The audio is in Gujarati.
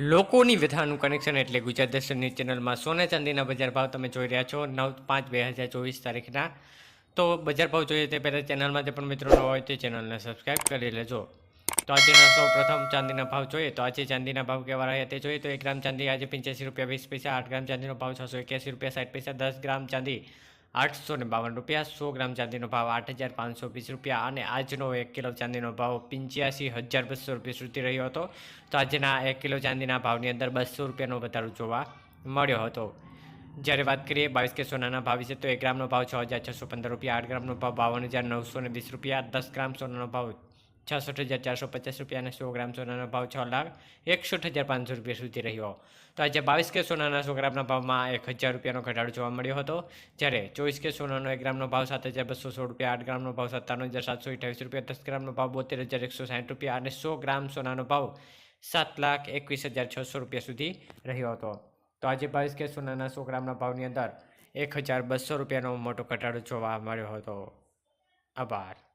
લોકોની વ્યથાનું કનેક્શન એટલે ગુજરાત દર્શનની ચેનલમાં સોના ચાંદીના બજાર ભાવ તમે જોઈ રહ્યા છો, નવ પાંચ બે હજાર ચોવીસ તારીખના. તો બજાર ભાવ જોઈએ તે પહેલાં ચેનલમાં જે પણ મિત્રો હોય તે ચેનલને સબસ્ક્રાઈબ કરી લેજો. તો આજેના સૌ પ્રથમ ચાંદીના ભાવ જોઈએ તો આજે ચાંદીના ભાવ કેવા રહ્યા તે જોઈએ તો એક ગ્રામ ચાંદી આજે પંચ્યાસી રૂપિયા વીસ પૈસા, આઠ ગ્રામ ચાંદીનો ભાવ છસો એક્યાસી રૂપિયા સાઠ પૈસા, દસ ગ્રામ ચાંદી આઠસો ને બાવન રૂપિયા, સો ગ્રામ ચાંદીનો ભાવ આઠ હજાર પાંચસો વીસ રૂપિયા અને આજનો એક કિલો ચાંદીનો ભાવ પંચ્યાસી હજાર બસો રૂપિયા સુધી રહ્યો હતો. તો આજના એક કિલો ચાંદીના ભાવની અંદર બસો રૂપિયાનો વધારો જોવા મળ્યો હતો. જ્યારે વાત કરીએ બાવીસ કે સોનાના ભાવ વિશે, તો એક ગ્રામનો ભાવ છ હજાર છસો પંદર રૂપિયા, આઠ ગ્રામનો ભાવ બાવન હજાર નવસો ને વીસ રૂપિયા, દસ ગ્રામ સોનાનો ભાવ છસઠ હજાર ચારસો પચાસ રૂપિયા અને સો ગ્રામ સોનાનો ભાવ છ લાખ એકસઠ હજાર પાંચસો રૂપિયા સુધી રહ્યો. તો આજે બાવીસ કે સોનાના સો ગ્રામના ભાવમાં એક હજાર રૂપિયાનો ઘટાડો જોવા મળ્યો હતો. જ્યારે ચોવીસ કે સોનાનો એક ગ્રામનો ભાવ સાત હજાર બસો સોળ રૂપિયા, આઠ ગ્રામનો ભાવ સત્તાણું હજાર સાતસો અઠાવીસ રૂપિયા, દસ ગ્રામનો ભાવ બોતેર હજાર એકસો સાઠ રૂપિયા અને સો ગ્રામ સોનાનો ભાવ સાત લાખ એકવીસ હજાર છસો રૂપિયા સુધી રહ્યો હતો. તો આજે બાવીસ કે સોનાના સો ગ્રામના ભાવની અંદર એક હજાર બસો રૂપિયાનો મોટો ઘટાડો જોવા મળ્યો હતો. આભાર.